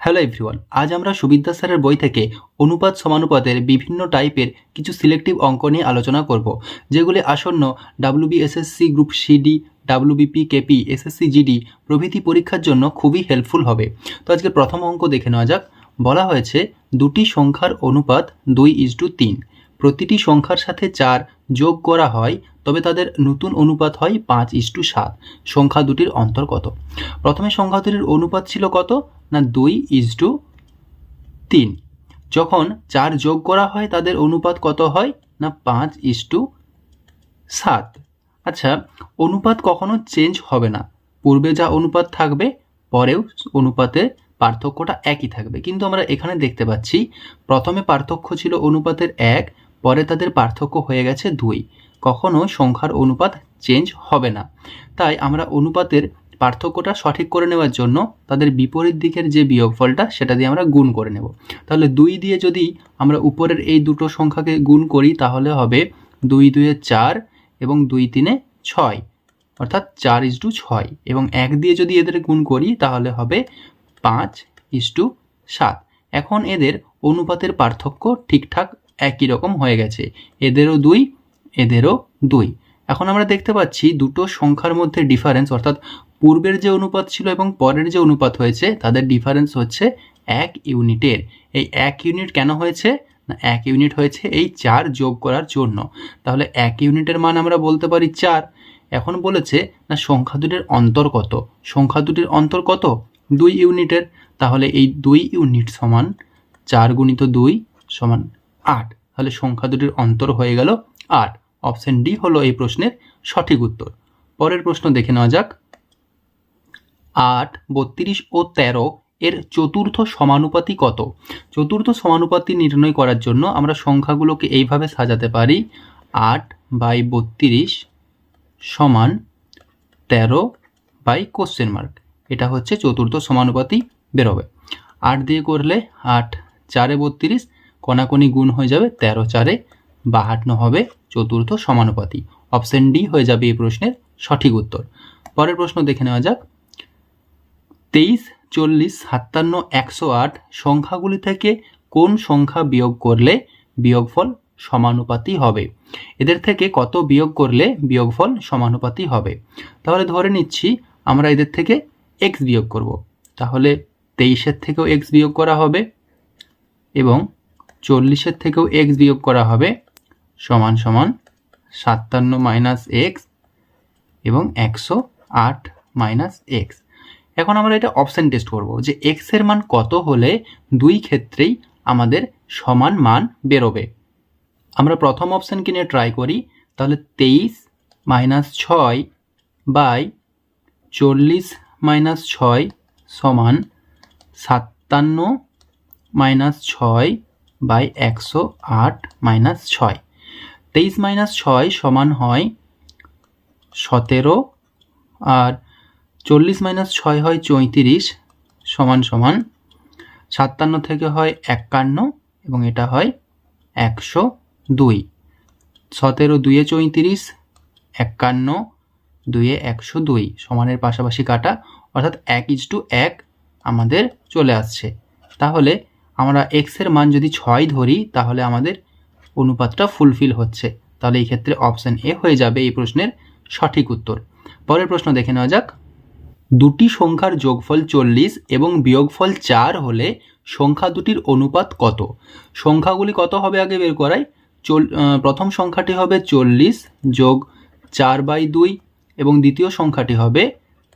Hello everyone, আজ আমরা সুবিদ্যা স্যারের বই থেকে অনুপাত সমানুপাতের বিভিন্ন টাইপের কিছু সিলেক্টিভ অঙ্ক নিয়ে আলোচনা করব, যেগুলি আসন্ন WBSSC group CD WBP KP SSC GD প্রভৃতি পরীক্ষার জন্য খুবই হেল্পফুল হবে। তো আজকে প্রথম অঙ্ক দেখে নেওয়া যাক। বলা হয়েছে দুটি সংখ্যার অনুপাত দুই ইজ টু তিন। প্রতিটি সংখ্যার সাথে চার যোগ করা হয়, তবে তাদের নতুন অনুপাত হয় পাঁচ ইস টু সাত। সংখ্যা দুটির অন্তর কত? প্রথমে সংখ্যা দুটির অনুপাত ছিল কত? না, দুই ইজ টু তিন। যখন চার যোগ করা হয়, তাদের অনুপাত কত হয়? না, পাঁচ ইস টু সাত। আচ্ছা অনুপাত কখনো চেঞ্জ হবে না। পূর্বে যা অনুপাত থাকবে, পরেও অনুপাতে পার্থক্যটা একই থাকবে। কিন্তু আমরা এখানে দেখতে পাচ্ছি, প্রথমে পার্থক্য ছিল অনুপাতের এক পরে তাদের পার্থক্য হয়ে গেছে দুই। কখনো সংখ্যার অনুপাত চেঞ্জ হবে না। তাই আমরা অনুপাতের পার্থক্যটা সঠিক করে নেওয়ার জন্য তাদের বিপরীত দিকের যে বিয়োগফলটা সেটা দিয়ে আমরা গুণ করে নেব। তাহলে দুই দিয়ে যদি আমরা উপরের এই দুটো সংখ্যাকে গুণ করি তাহলে হবে দুই দুয়ে চার এবং দুই তিনে ছয়। অর্থাৎ চার ইস টু ছয় এবং এক দিয়ে যদি এদের গুণ করি তাহলে হবে পাঁচ ইস টু সাত। এখন এদের অনুপাতের পার্থক্য ঠিকঠাক একই রকম হয়ে গেছে। এদেরও দুই এদেরও দুই। এখন আমরা দেখতে পাচ্ছি দুটো সংখ্যার মধ্যে ডিফারেন্স অর্থাৎ পূর্বের যে অনুপাত ছিল এবং পরের যে অনুপাত হয়েছে, তাদের ডিফারেন্স হচ্ছে এক ইউনিটের। এই এক ইউনিট কেন হয়েছে? না, এক ইউনিট হয়েছে এই চার যোগ করার জন্য। তাহলে এক ইউনিটের মান আমরা বলতে পারি চার। এখন বলেছে, না, সংখ্যা দুটির অন্তর কত? সংখ্যা দুটির অন্তর কত? দুই ইউনিটের। তাহলে এই দুই ইউনিট সমান চার গুণিত দুই সমান আট। তাহলে সংখ্যা দুটির অন্তর হয়ে গেল আট। অপশন ডি হলো এই প্রশ্নের সঠিক উত্তর। পরের প্রশ্ন দেখে নেওয়া যাক। আট, বত্রিশ ও তেরো এর চতুর্থ সমানুপাতি কত? চতুর্থ সমানুপাতি নির্ণয় করার জন্য আমরা সংখ্যাগুলোকে এইভাবে সাজাতে পারি। আট বাই বত্রিশ সমান তেরো বাই কোশ্চেন মার্ক এটা হচ্ছে চতুর্থ সমানুপাতি বেরোবে। আট দিয়ে করলে আট, চারে বত্রিশ কণাকণি গুণ হয়ে যাবে তেরো চারে, বাহান্ন হবে চতুর্থ সমানুপাতি। অপশন ডি হয়ে যাবে এই প্রশ্নের সঠিক উত্তর। পরের প্রশ্ন দেখে নেওয়া যাক। তেইশ, চল্লিশ, সাতান্ন, একশো আট সংখ্যাগুলি থেকে কোন সংখ্যা বিয়োগ করলে বিয়োগফল সমানুপাতি হবে? এদের থেকে কত বিয়োগ করলে বিয়োগফল সমানুপাতি হবে? তাহলে ধরে নিচ্ছি আমরা এদের থেকে এক্স বিয়োগ করব। তাহলে তেইশের থেকেও এক্স বিয়োগ করা হবে এবং চল্লিশের থেকেও এক্স বিয়োগ করা হবে সমান সমান সাতান্ন মাইনাস এক্স এবং একশো আট মাইনাস এক্স এখন আমরা এটা অপশান টেস্ট করব যে এক্সের মান কত হলে দুই ক্ষেত্রেই আমাদের সমান মান বেরোবে। আমরা প্রথম অপশানকে নিয়ে ট্রাই করি, তাহলে তেইশ মাইনাস ছয় বাই চল্লিশ মাইনাস ছয় সমান সাতান্ন মাইনাস ছয় বাই একশো আট মাইনাস ছয় তেইশ মাইনাস ছয় সমান হয় সতেরো, আর চল্লিশ মাইনাস ছয় হয় চৌত্রিশ সমান সমান সাতান্ন থেকে হয় একান্ন, এবং এটা হয় একশো দুই। সতেরো দুইয়ে চৌত্রিশ, একান্ন দুইয়ে একশো দুই সমানের পাশাপাশি কাটা, অর্থাৎ এক ইজ টু এক আমাদের চলে আসছে। তাহলে আমরা এক্সের মান যদি ছয় ধরি, তাহলে আমাদের অনুপাতটা ফুলফিল হচ্ছে। তাহলে এই ক্ষেত্রে অপশান এ হয়ে যাবে এই প্রশ্নের সঠিক উত্তর। পরের প্রশ্ন দেখে নেওয়া যাক। দুটি সংখ্যার যোগফল চল্লিশ এবং বিয়োগফল চার হলে সংখ্যা দুটির অনুপাত কত? সংখ্যাগুলি কত হবে আগে বের করাই? চল প্রথম সংখ্যাটি হবে চল্লিশ যোগ চার বাই দুই এবং দ্বিতীয় সংখ্যাটি হবে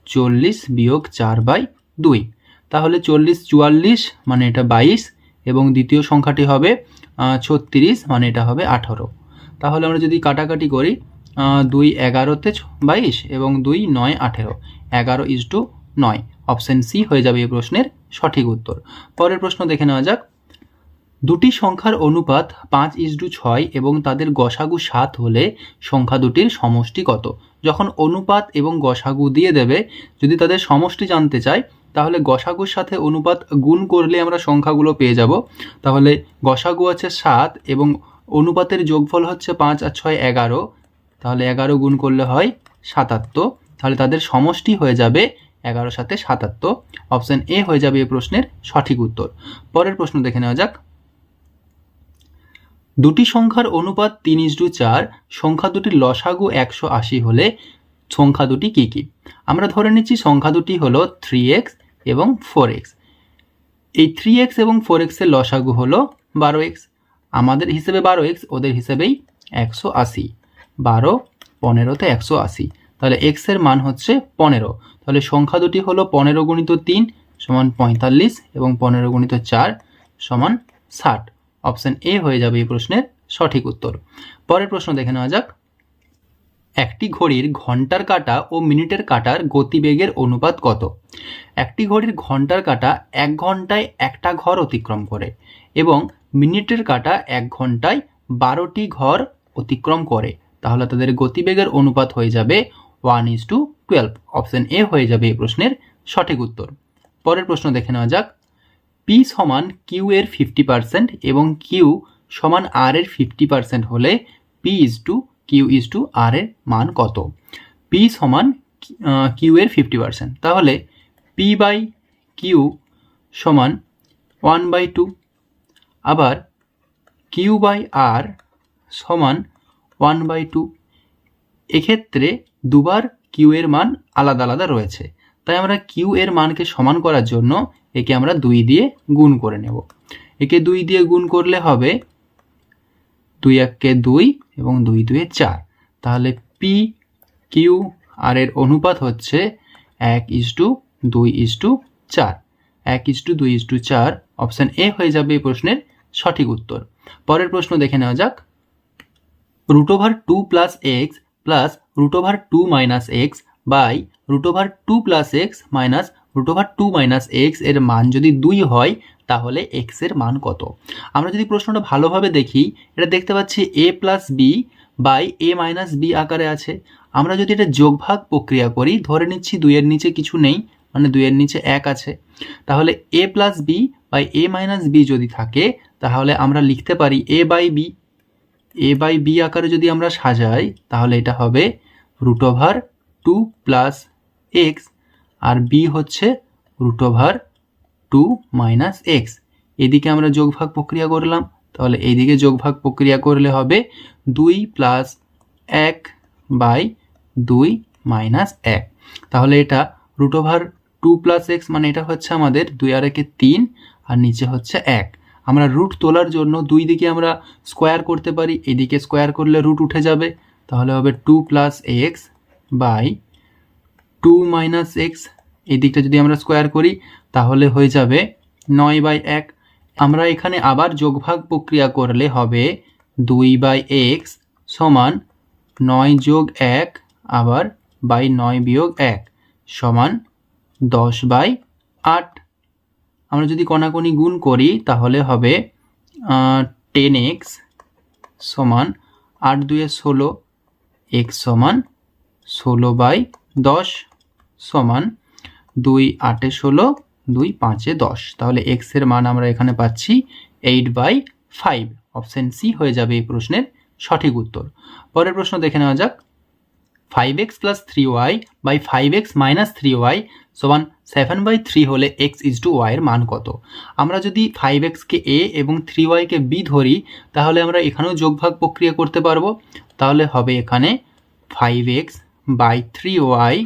চল্লিশ বিয়োগ চার বাই দুই। তাহলে চল্লিশ চুয়াল্লিশ মানে এটা বাইশ এবং দ্বিতীয় সংখ্যাটি হবে ছত্রিশ মানে এটা হবে আঠারো। তাহলে আমরা যদি কাটাকাটি করি দুই এগারোতে বাইশ এবং দুই নয় আঠেরো। এগারো ইজ টু নয়। অপশান সি হয়ে যাবে এই প্রশ্নের সঠিক উত্তর। পরের প্রশ্ন দেখে নেওয়া যাক। দুটি সংখ্যার অনুপাত পাঁচ ইস টু ছয় এবং তাদের গসাগু সাত হলে সংখ্যা দুটির সমষ্টি কত? যখন অনুপাত এবং গসাগু দিয়ে দেবে, যদি তাদের সমষ্টি জানতে চায় তাহলে গসাগুর সাথে অনুপাত গুণ করলে আমরা সংখ্যাগুলো পেয়ে যাব। তাহলে গসাগু আছে সাত এবং অনুপাতের যোগফল হচ্ছে পাঁচ আর ছয় এগারো। তাহলে এগারো গুণ করলে হয় সাতাত্তর। তাহলে তাদের সমষ্টি হয়ে যাবে এগারো সাথে সাতাত্তর। অপশান এ হয়ে যাবে এই প্রশ্নের সঠিক উত্তর। পরের প্রশ্ন দেখে নেওয়া যাক। দুটি সংখ্যার অনুপাত তিন ইস্টু চার, সংখ্যা দুটির লসাগু একশো আশি হলে সংখ্যা দুটি কী কী? আমরা ধরে নিচ্ছি সংখ্যা দুটি হলো থ্রি এক্স এবং ফোর এক্স এই থ্রি এক্স এবং ফোর এক্সের লসাগু হলো বারো এক্স আমাদের হিসেবে বারো এক্স ওদের হিসেবেই একশো আশি। বারো, পনেরোতে একশো আশি। তাহলে এক্সের মান হচ্ছে পনেরো। তাহলে সংখ্যা দুটি হলো পনেরো গুণিত তিন সমান পঁয়তাল্লিশ এবং পনেরো গুণিত চার সমান ষাট। অপশন এ হয়ে যাবে এই প্রশ্নের সঠিক উত্তর। পরের প্রশ্ন দেখে নেওয়া যাক। একটি ঘড়ির ঘণ্টার কাঁটা ও মিনিটের কাঁটার গতিবেগের অনুপাত কত? একটি ঘড়ির ঘণ্টার কাঁটা এক ঘন্টায় একটা ঘর অতিক্রম করে এবং মিনিটের কাঁটা এক ঘন্টায় বারোটি ঘর অতিক্রম করে। তাহলে তাদের গতিবেগের অনুপাত হয়ে যাবে one is to twelve option A হয়ে যাবে এই প্রশ্নের সঠিক উত্তর। পরের প্রশ্ন দেখে নেওয়া যাক। পি সমান কিউ এর ফিফটি পার্সেন্ট এবং কিউ সমান আর এর ফিফটি পার্সেন্ট হলে P is to Q is to R এর মান কত? পি সমান কিউ এর ফিফটি পার্সেন্ট তাহলে পি বাই কিউ সমান ওয়ান বাই টু আবার কিউ বাই আর সমান ওয়ান বাই টু এক্ষেত্রে দুবার কিউ এর মান আলাদা আলাদা রয়েছে। তাই আমরা কিউ এর মানকে সমান করার জন্য একে আমরা দুই দিয়ে গুণ করে নেব। একে দুই দিয়ে গুণ করলে হবে দুই এককে দুই এবং দুই দুয়ে চার। তাহলে পি কিউ আর এর অনুপাত হচ্ছে এক ইস টু দুই ইস টু চার। এক ইস টু দুই ইস টু চার, অপশান এ হয়ে যাবে এই প্রশ্নের সঠিক উত্তর। পরের প্রশ্ন দেখে নেওয়া যাক। Root over two plus x plus root over two minus x by root over two plus x minus root over two minus এক্সের মান যদি দুই হয় তাহলে এক্সের মান কত? আমরা যদি প্রশ্নটা ভালোভাবে দেখি, এটা দেখতে পাচ্ছি A plus B by A minus B আকারে আছে। আমরা যদি এটা যোগভাগ প্রক্রিয়া করি, ধরে নিচ্ছি দুইয়ের নিচে কিছু নেই মানে দুইয়ের নিচে এক আছে। তাহলে A plus B by A minus B যদি থাকে, তাহলে আমরা লিখতে পারি A by B A by B আকারে যদি আমরা সাজাই, তাহলে এটা হবে root over two plus x আর বি হচ্ছে root over two minus x এদিকে আমরা যোগভাগ প্রক্রিয়া করলাম, তাহলে এইদিকে যোগভাগ প্রক্রিয়া করলে হবে দুই প্লাস এক বাই দুই মাইনাস এক। তাহলে এটা root over two plus x মানে এটা হচ্ছে আমাদের দুই আর একে তিন, আর নিচে হচ্ছে এক। আমরা রুট তোলার জন্য দুই দিকে আমরা স্কোয়ার করতে পারি, এদিকে স্কোয়ার করলে রুট উঠে যাবে। তাহলে হবে two plus x by two minus x এই দিকটা যদি আমরা স্কোয়ার করি তাহলে হয়ে যাবে নয় বাই এক। আমরা এখানে আবার যোগভাগ প্রক্রিয়া করলে হবে দুই বাই এক্স সমান নয় যোগ এক আবার বাই নয় বিয়োগ এক সমান দশ বাই আট। আমরা যদি কণাকণি গুণ করি, তাহলে হবে টেন এক্স সমান আট দুয়ে ষোলো এক্স সমান ষোলো বাই দশ সমান দুই আটে ষোলো দুই পাঁচে দশ। তাহলে এক্সের মান আমরা এখানে পাচ্ছি eight by five option C হয়ে যাবে এই প্রশ্নের সঠিক উত্তর। পরের প্রশ্ন দেখে নেওয়া যাক। Five x plus three y by five x minus three y সমান সেভেন বাই থ্রি হলে এক্স ইজ টু ওয়াইয়ের মান কত? আমরা যদি ফাইভ এক্সকে এ এবং থ্রি ওয়াইকে বি ধরি, তাহলে আমরা এখানেও যোগভাগ প্রক্রিয়া করতে পারব। তাহলে হবে এখানে five x by three y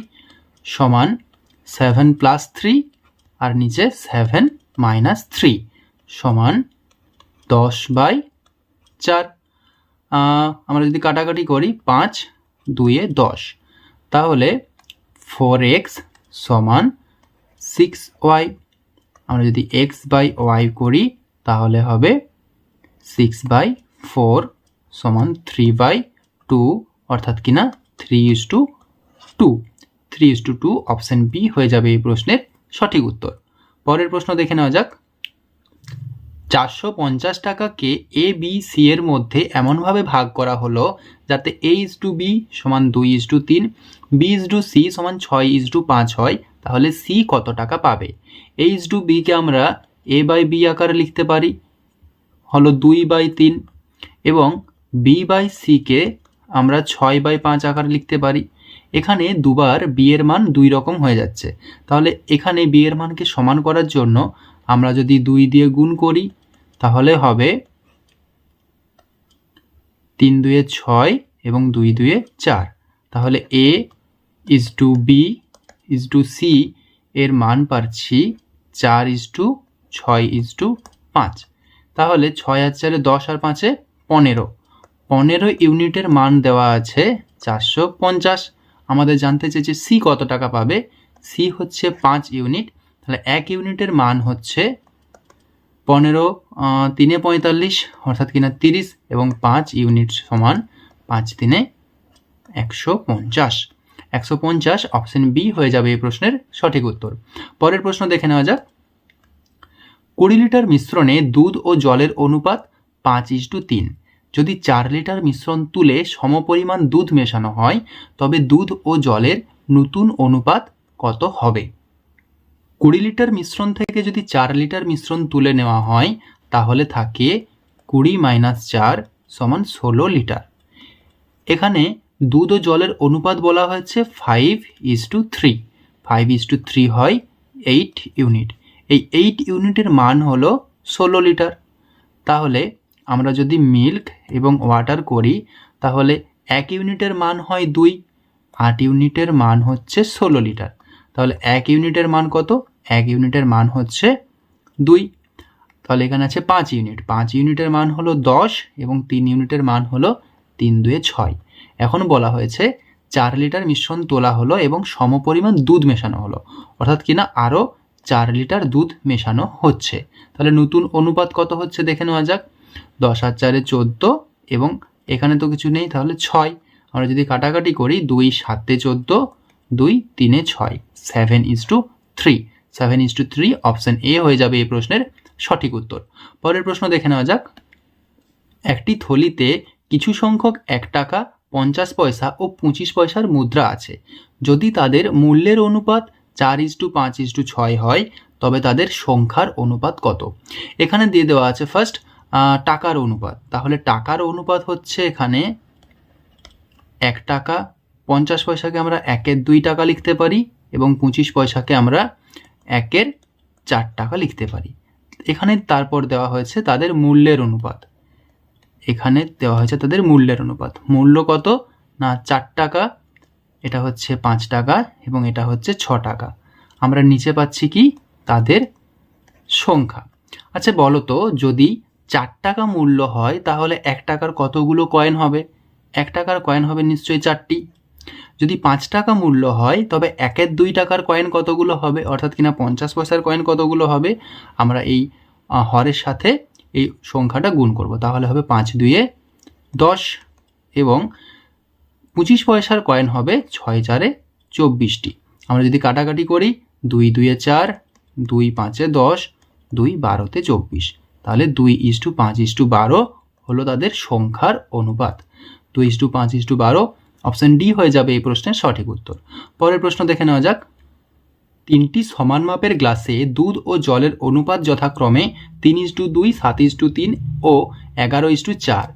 সমান সেভেন প্লাস থ্রি আর নিচে সেভেন মাইনাস থ্রি সমান দশ বাই চার। আমরা যদি কাটাকাটি করি পাঁচ দুইয়ে দশ, তাহলে ফোর এক্স সমান সিক্স ওয়াই আমরা যদি এক্স বাই ওয়াই করি, তাহলে হবে সিক্স বাই ফোর সমান থ্রি বাই টু অর্থাৎ কিনা three is to two three is to two option B হয়ে যাবে এই প্রশ্নের। সঠিক উত্তর। পরের প্রশ্ন দেখে নেওয়া যাক। চারশো পঞ্চাশ টাকাকে এ বি সি এর মধ্যে এমনভাবে ভাগ করা হলো যাতে এ ইজ টু বি সমান দুই ইজ টু তিন বি ইজ টু সি সমান ছয় ইজ টু পাঁচ হয়, তাহলে সি কত টাকা পাবে? এ ইজ টু বিকে আমরা এ বাই বি আকারে লিখতে পারি, হলো দুই বাই তিন, এবং বি বাই সিকে আমরা ছয় বাই পাঁচ আকারে লিখতে পারি। এখানে দুবার বি এর মান দুই রকম হয়ে যাচ্ছে। তাহলে এখানে বি এর মানকে সমান করার জন্য আমরা যদি দুই দিয়ে গুণ করি, তাহলে হবে তিন দুয়ে ছয় এবং দুই দুয়ে চার। তাহলে A is to B is to C এর মান পাচ্ছি চার ইজ টু ছয় ইজ টু পাঁচ। তাহলে ছয় আর চারে দশ আর পাঁচে পনেরো। পনেরো ইউনিটের মান দেওয়া আছে চারশো পঞ্চাশ। আমাদের জানতে চেয়েছে সি কত টাকা পাবে? সি হচ্ছে পাঁচ ইউনিট। তাহলে এক ইউনিটের মান হচ্ছে পনেরো তিনে পঁয়তাল্লিশ, অর্থাৎ কিনা তিরিশ এবং পাঁচ ইউনিট সমান পাঁচ তিনে একশো পঞ্চাশ। একশো পঞ্চাশ অপশন বি হয়ে যাবে এই প্রশ্নের সঠিক উত্তর। পরের প্রশ্ন দেখে নেওয়া যাক। কুড়ি লিটার মিশ্রণে দুধ ও জলের অনুপাত পাঁচ ইস টু তিন। যদি চার লিটার মিশ্রণ তুলে সমপরিমাণ দুধ মেশানো হয়, তবে দুধ ও জলের নতুন অনুপাত কত হবে? কুড়ি লিটার মিশ্রণ থেকে যদি চার লিটার মিশ্রণ তুলে নেওয়া হয়, তাহলে থাকে কুড়ি মাইনাস চার সমান ষোলো লিটার। এখানে দুধ ও জলের অনুপাত বলা হয়েছে five is to three five is to three হয় এইট ইউনিট এই এইট ইউনিটের মান হলো ষোলো লিটার। তাহলে আমরা যদি মিল্ক এবং ওয়াটার করি, তাহলে এক ইউনিটের মান হয় দুই, আট ইউনিটের মান হচ্ছে ষোলো লিটার। তাহলে এক ইউনিটের মান কত? এক ইউনিটের মান হচ্ছে দুই। তাহলে এখানে আছে পাঁচ ইউনিট। পাঁচ ইউনিটের মান হলো দশ এবং তিন ইউনিটের মান হলো তিন দুয়ে ছয়। এখন বলা হয়েছে চার লিটার মিশ্রণ তোলা হলো এবং সমপরিমাণ দুধ মেশানো হলো। অর্থাৎ কিনা আরও চার লিটার দুধ মেশানো হচ্ছে। তাহলে নতুন অনুপাত কত হচ্ছে দেখে নেওয়া যাক। দশ আর চারে চোদ্দ এবং এখানে তো কিছু নেই, তাহলে ছয়। আমরা যদি কাটাকাটি করি, দুই সাতে চোদ্দ, দুই তিনে ছয়। Seven is to three seven is to three option A হয়ে যাবে এই প্রশ্নের সঠিক উত্তর। পরের প্রশ্ন দেখে নেওয়া যাক। একটি থলিতে কিছু সংখ্যক এক টাকা, পঞ্চাশ পয়সা ও পঁচিশ পয়সার মুদ্রা আছে। যদি তাদের মূল্যের অনুপাত চার ইস টু পাঁচ ইস টু ছয় হয়, তবে তাদের সংখ্যার অনুপাত কত? এখানে দিয়ে দেওয়া আছে ফার্স্ট টাকার অনুপাত। তাহলে টাকার অনুপাত হচ্ছে এখানে এক টাকা, পঞ্চাশ পয়সাকে আমরা একের দুই টাকা লিখতে পারি এবং পঁচিশ পয়সাকে আমরা একের চার টাকা লিখতে পারি। এখানে তারপর দেওয়া হয়েছে তাদের মূল্যের অনুপাত। এখানে দেওয়া হয়েছে তাদের মূল্যের অনুপাত। মূল্য কত? না, চার টাকা, এটা হচ্ছে পাঁচ টাকা এবং এটা হচ্ছে ছ টাকা। আমরা নিচে পাচ্ছি কি? তাদের সংখ্যা। আচ্ছা বলো তো, যদি চার টাকা মূল্য হয়, তাহলে এক টাকার কতগুলো কয়েন হবে? এক টাকার কয়েন হবে নিশ্চয়ই চারটি। যদি পাঁচ টাকা মূল্য হয়, তবে একের দুই টাকার কয়েন কতগুলো হবে? অর্থাৎ কিনা পঞ্চাশ পয়সার কয়েন কতগুলো হবে? আমরা এই হরের সাথে এই সংখ্যাটা গুণ করব। তাহলে হবে পাঁচ দুইয়ে দশ এবং পঁচিশ পয়সার কয়েন হবে ছয় চারে চব্বিশটি। আমরা যদি কাটাকাটি করি, দুই দুইয়ে চার, দুই পাঁচে দশ, দুই বারোতে চব্বিশ। তাহলে দুই ইস টু পাঁচ ইস টু বারো হলো তাদের সংখ্যার অনুপাত। দুই ইস টু পাঁচ ইস টু বারো, অপশন ডি হয়ে যাবে এই প্রশ্নের সঠিক উত্তর। পরের প্রশ্ন দেখে নেওয়া যাক। তিনটি সমান মাপের গ্লাসে দুধ ও জলের অনুপাত যথাক্রমে তিন ইস টু দুই, সাত ইস টু তিন ও এগারো ইস টু চার।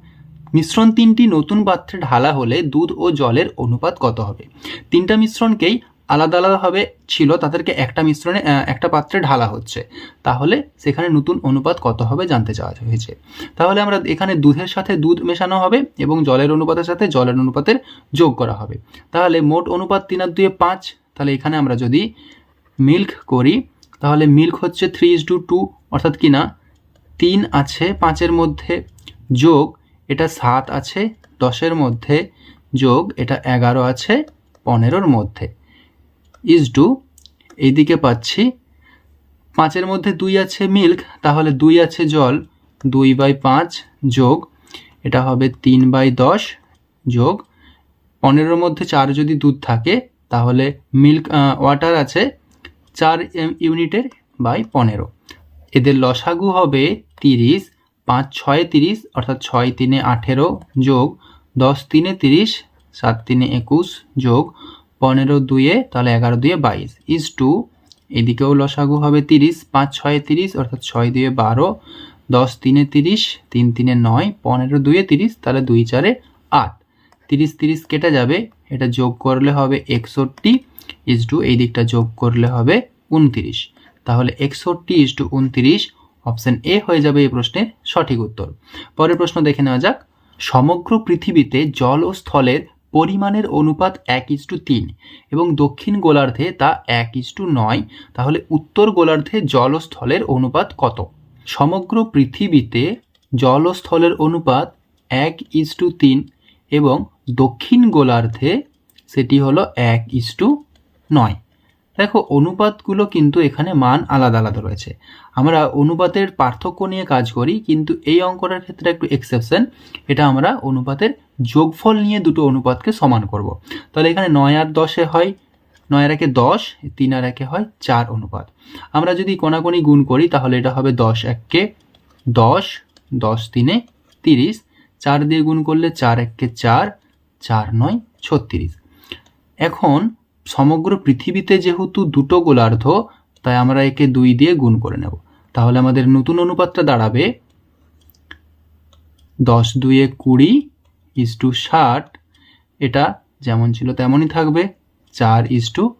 মিশ্রণ তিনটি নতুন পাত্রে ঢালা হলে দুধ ও জলের অনুপাত কত হবে? তিনটা মিশ্রণকেই আলাদা আলাদাভাবে ছিল, তাদেরকে একটা মিশ্রণে একটা পাত্রে ঢালা হচ্ছে। তাহলে সেখানে নতুন অনুপাত কত হবে জানতে চাওয়া হয়েছে। তাহলে আমরা এখানে দুধের সাথে দুধ মেশানো হবে এবং জলের অনুপাতের সাথে জলের অনুপাতের যোগ করা হবে। তাহলে মোট অনুপাত তিন আর দুয়ে পাঁচ, তাহলে এখানে আমরা যদি মিল্ক করি, তাহলে মিল্ক হচ্ছে থ্রি ইস টু টু, অর্থাৎ কি না? তিন আছে পাঁচের মধ্যে যোগ, এটা সাত আছে দশের মধ্যে যোগ, এটা এগারো আছে পনেরোর মধ্যে। ইজ টু এইদিকে পাচ্ছি। পাঁচের মধ্যে দুই আছে মিল্ক তাহলে দুই আছে জল, দুই বাই পাঁচ যোগ, এটা হবে তিন বাই দশ যোগ। পনেরোর মধ্যে চার যদি দুধ থাকে, তাহলে মিল্ক ওয়াটার আছে চার ইউনিটের বাই পনেরো। এদের লসাগু হবে তিরিশ, পাঁচ ছয় তিরিশ, অর্থাৎ ছয় তিনে আঠেরো যোগ, দশ তিনে তিরিশ, সাত তিনে একুশ যোগ পনেরো দুয়ে, তাহলে এগারো দুয়ে বাইশ। ইজ টু এদিকেও লসাগু হবে তিরিশ, পাঁচ ছয় তিরিশ, অর্থাৎ ছয় দুয়ে বারো, দশ তিনে তিরিশ, তিন তিনে নয়, পনেরো দুয়ে তিরিশ, তাহলে দুই চারে আট। তিরিশ তিরিশ কেটে যাবে, এটা যোগ করলে হবে একষট্টি ইস টু এই দিকটা যোগ করলে হবে উনতিরিশ। তাহলে একষট্টি ইস টু উনতিরিশ অপশন এ হয়ে যাবে এই প্রশ্নের সঠিক উত্তর। পরের প্রশ্ন দেখে নেওয়া যাক। সমগ্র পৃথিবীতে জল ও স্থলের পরিমাণের অনুপাত এক ইস্টু তিন এবং দক্ষিণ গোলার্ধে তা এক ইস্টু নয়, তাহলে উত্তর গোলার্ধে জলস্থলের অনুপাত কত? সমগ্র পৃথিবীতে জলস্থলের অনুপাত এক ইস্টু তিন এবং দক্ষিণ গোলার্ধে সেটি হলো এক ইস্টু নয়। দেখো, অনুপাতগুলো কিন্তু এখানে মান আলাদা আলাদা রয়েছে। আমরা অনুপাতের পার্থক্য নিয়ে কাজ করি, কিন্তু এই অঙ্কটার ক্ষেত্রে একটু এক্সেপশন এটা আমরা অনুপাতের যোগফল নিয়ে দুটো অনুপাতকে সমান করব। তাহলে এখানে নয় আর দশে হয়, নয় আর একে দশ, তিন আর একে হয় চার অনুপাত। আমরা যদি কোনাকুনি গুণ করি, তাহলে এটা হবে দশ এককে দশ দশ তিনে তিরিশ, চার দিয়ে গুণ করলে চার এককে চার চার নয় ছত্রিশ। এখন সমগ্র পৃথিবীতে যেহেতু দুটো গোলার্ধ, তাই আমরা একে দুই দিয়ে গুণ করে নেব। তাহলে আমাদের নতুন অনুপাতটা দাঁড়াবে দশ দুয়ে কুড়ি ইস টু ষাট। এটা যেমন ছিল তেমনই থাকবে, চার ইস টু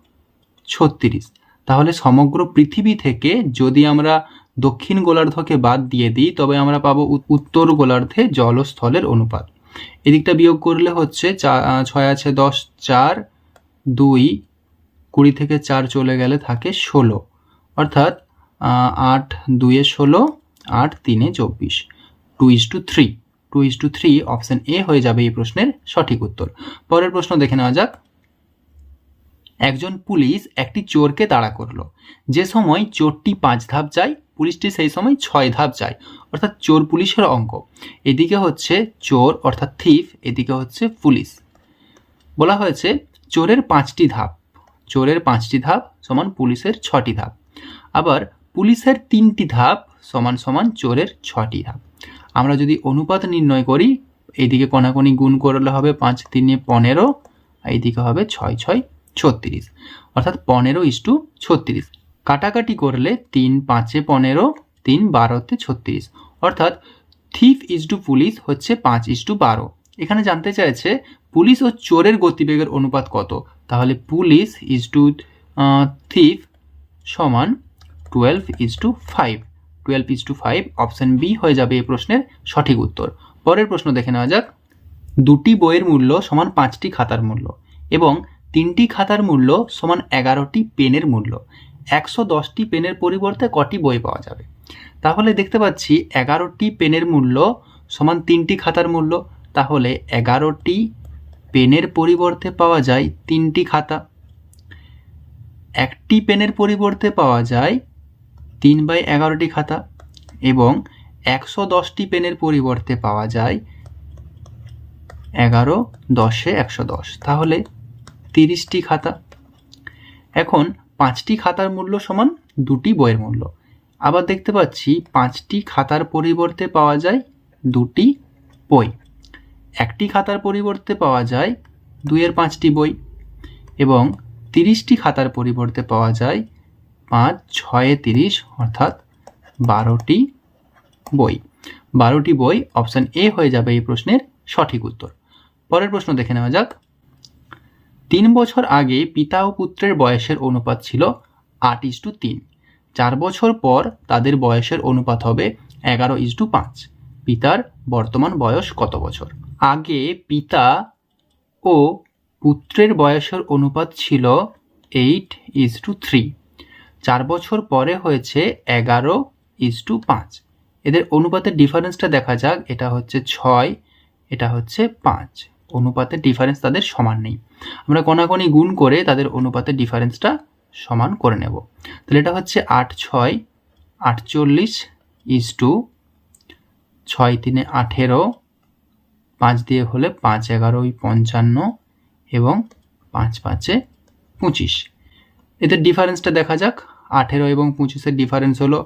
ছত্রিশ। তাহলে সমগ্র পৃথিবী থেকে যদি আমরা দক্ষিণ গোলার্ধকে বাদ দিয়ে দিই, তবে আমরা পাবো উত্তর গোলার্ধে জল ও স্থলের অনুপাত। এদিকটা বিয়োগ করলে হচ্ছে চা- ছয় আছে দশ, চার দুই, কুড়ি থেকে চার চলে গেলে থাকে ষোলো। অর্থাৎ আট দুয়ে ষোলো, আট তিনে চব্বিশ। Two is to three. Two is to three, option A হয়ে যাবে এই প্রশ্নের সঠিক উত্তর। পরের প্রশ্ন দেখে নেওয়া যাক। একজন পুলিশ একটি চোরকে তাড়া করল। যে সময় চোরটি পাঁচ ধাপ যায়, পুলিশটি সেই সময় ছয় ধাপ যায়। অর্থাৎ চোর পুলিশের অঙ্ক এদিকে হচ্ছে চোর, অর্থাৎ থিফ, এদিকে হচ্ছে পুলিশ। বলা হয়েছে চোরের পাঁচটি ধাপ। চোরের পাঁচটি ধাপ সমান পুলিশের ছটি ধাপ। আবার পুলিশের তিনটি ধাপ সমান সমান চোরের ছটি ধাপ। আমরা যদি অনুপাত নির্ণয় করি, এইদিকে কণাকণি গুণ করলে হবে পাঁচ তিনে পনেরো, এইদিকে হবে ছয় ছয় ছত্রিশ। অর্থাৎ পনেরো ইস টু ছত্রিশ। কাটাকাটি করলে তিন পাঁচে পনেরো, তিন বারোতে ছত্রিশ। অর্থাৎ থিফ ইস টু পুলিশ হচ্ছে পাঁচ ইস টু বারো। এখানে জানতে চাইছে, পুলিশ ও চোরের গতিবেগের অনুপাত কত? তাহলে পুলিশ ইজ টু থিফ সমান twelve is to five twelve is to five option B হয়ে যাবে এই প্রশ্নের সঠিক উত্তর। পরের প্রশ্ন দেখে নেওয়া যাক। দুটি বইয়ের মূল্য সমান পাঁচটি খাতার মূল্য এবং তিনটি খাতার মূল্য সমান এগারোটি পেনের মূল্য। একশো দশটি পেনের পরিবর্তে কটি বই পাওয়া যাবে? তাহলে দেখতে পাচ্ছি এগারোটি পেনের মূল্য সমান তিনটি খাতার মূল্য। তাহলে এগারোটি পেনের পরিবর্তে পাওয়া যায় তিনটি খাতা। একটি পেনের পরিবর্তে পাওয়া যায় তিন বাই এগারোটি খাতা এবং একশো দশটি পেনের পরিবর্তে পাওয়া যায় এগারো দশে একশো দশ। তাহলে তিরিশটি খাতা। এখন পাঁচটি খাতার মূল্য সমান দুটি বইয়ের মূল্য। আবার দেখতে পাচ্ছি পাঁচটি খাতার পরিবর্তে পাওয়া যায় দুটি বই। একটি খাতার পরিবর্তে পাওয়া যায় দুইয়ের পাঁচটি বই এবং তিরিশটি খাতার পরিবর্তে পাওয়া যায় পাঁচ, ছয়ে তিরিশ, অর্থাৎ বারোটি বই। বারোটি বই, অপশান এ হয়ে যাবে এই প্রশ্নের সঠিক উত্তর। পরের প্রশ্ন দেখে নেওয়া যাক। তিন বছর আগে পিতা ও পুত্রের বয়সের অনুপাত ছিল আট ইস টু তিন। চার বছর পর তাদের বয়সের অনুপাত হবে এগারো ইস টু পাঁচ। পিতার বর্তমান বয়স কত বছর? আগে পিতা ও পুত্রের বয়সের অনুপাত ছিল এইট ইজ টু থ্রি চার বছর পরে হয়েছে এগারো ইজ টু পাঁচ। এদের অনুপাতের ডিফারেন্সটা দেখা যাক। এটা হচ্ছে ছয়, এটা হচ্ছে পাঁচ। অনুপাতের ডিফারেন্স তাদের সমান নেই। আমরা কোনাকোনি গুণ করে তাদের অনুপাতের ডিফারেন্সটা সমান করে নেব। তাহলে এটা হচ্ছে আট ছয়, আটচল্লিশ ইজ টু ছয় তিনে আঠেরো পাঁচ দিয়ে হলে পাঁচ এগারোই পঞ্চান্ন এবং পাঁচ পাঁচে পঁচিশ। এদের ডিফারেন্সটা দেখা যাক। আঠেরো এবং পঁচিশের ডিফারেন্স হলো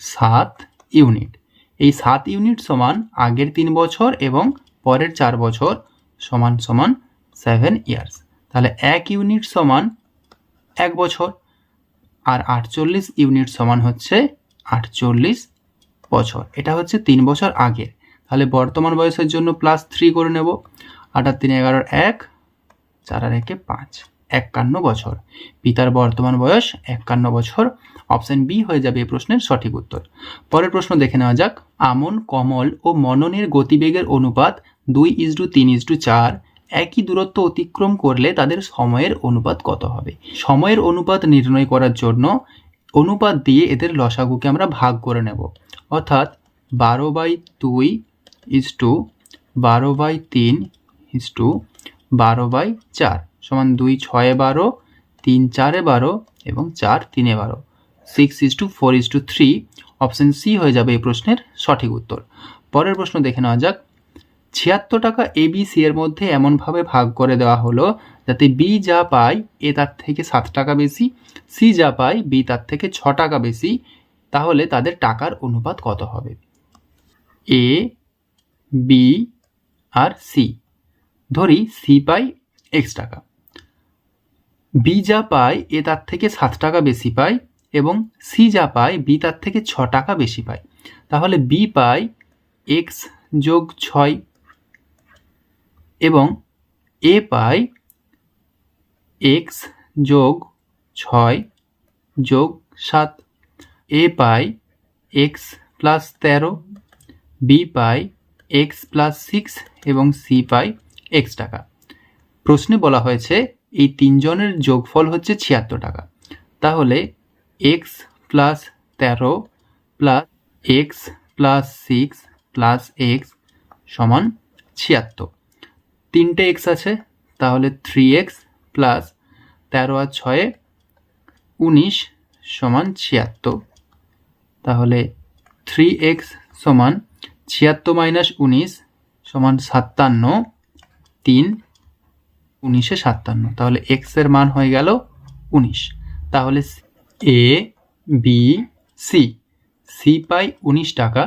সাত ইউনিট এই সাত ইউনিট সমান আগের তিন বছর এবং পরের চার বছর সমান সমান সেভেন ইয়ার্স তাহলে এক ইউনিট সমান এক বছর আর আটচল্লিশ ইউনিট সমান হচ্ছে আটচল্লিশ বছর। এটা হচ্ছে তিন বছর আগের। তাহলে বর্তমান বয়সের জন্য প্লাস থ্রি করে নেব। আট আর তিন এগারোর এক, চার আর একে পাঁচ, একান্ন বছর। পিতার বর্তমান বয়স একান্ন বছর। অপশন বি হয়ে যাবে এই প্রশ্নের সঠিক উত্তর। পরের প্রশ্ন দেখে নেওয়া যাক। আমন, কমল ও মননের গতিবেগের অনুপাত দুই ইজডু তিন ইজডু চার, একই দূরত্ব অতিক্রম করলে তাদের সময়ের অনুপাত কত হবে? সময়ের অনুপাত নির্ণয় করার জন্য অনুপাত দিয়ে এদের লসাগুকে আমরা ভাগ করে নেব। অর্থাৎ বারো বাই দুই ইজ টু বারো বাই তিন ইজ টু বারো বাই চার, সমান দুই ছয়ে বারো, তিন চারে বারো এবং চার তিনে বারো। Six is to four is to three option C হয়ে যাবে এই প্রশ্নের সঠিক উত্তর। পরের প্রশ্ন দেখে নেওয়া যাক। ছিয়াত্তর টাকা এ বি সি এর মধ্যে এমনভাবে ভাগ করে দেওয়া হলো যাতে বি যা পায় এ তার থেকে সাত টাকা বেশি সি যা পায় বি তার থেকে ছ টাকা বেশি, তাহলে তাদের টাকার অনুপাত কত হবে? এ বি আর সি ধরি সি পাই এক্স টাকা। বি যা পায় এ তার থেকে সাত টাকা বেশি পায় এবং সি যা পায় বি তার থেকে ছ টাকা বেশি পায় তাহলে বি পায় এক্স যোগ ছয় এবং এ পায় এক্স যোগ ছয় যোগ সাত। এ পায় এক্স প্লাস তেরো বি পায় এক্স প্লাস সিক্স এবং সি পায় এক্স টাকা। প্রশ্নে বলা হয়েছে, এই তিনজনের যোগফল হচ্ছে ছিয়াত্তর টাকা। তাহলে এক্স প্লাস তেরো plus x plus six plus x সমান ছিয়াত্তর। তিনটে এক্স আছে, তাহলে থ্রি এক্স প্লাস তেরো আর ছয়ে উনিশ সমান ছিয়াত্তর। তাহলে থ্রি এক্স সমান ছিয়াত্তর মাইনাস উনিশ সমান সাতান্ন, তিন উনিশে সাতান্ন। তাহলে এক্সের মান হয়ে গেল উনিশ। তাহলে এ বি সি সি পাই উনিশ টাকা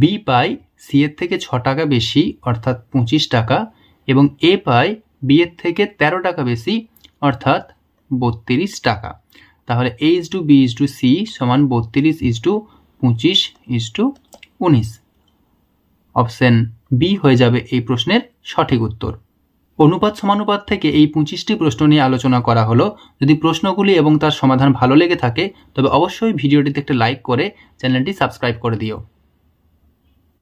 বি পাই সি এর থেকে ছ টাকা বেশি, অর্থাৎ পঁচিশ টাকা, এবং এ পাই বি এর থেকে তেরো টাকা বেশি, অর্থাৎ বত্রিশ টাকা। তাহলে A is to B is to C সমান বত্রিশ ইজ টু পঁচিশ ইজ টু উনিশ। অপশন বি হয়ে যাবে এই প্রশ্নের সঠিক উত্তর। অনুপাত সমানুপাত থেকে এই পঁচিশটি প্রশ্ন নিয়ে আলোচনা করা হলো। যদি প্রশ্নগুলি এবং তার সমাধান ভালো লেগে থাকে, তবে অবশ্যই ভিডিওটিতে একটা লাইক করে চ্যানেলটি সাবস্ক্রাইব করে দিও।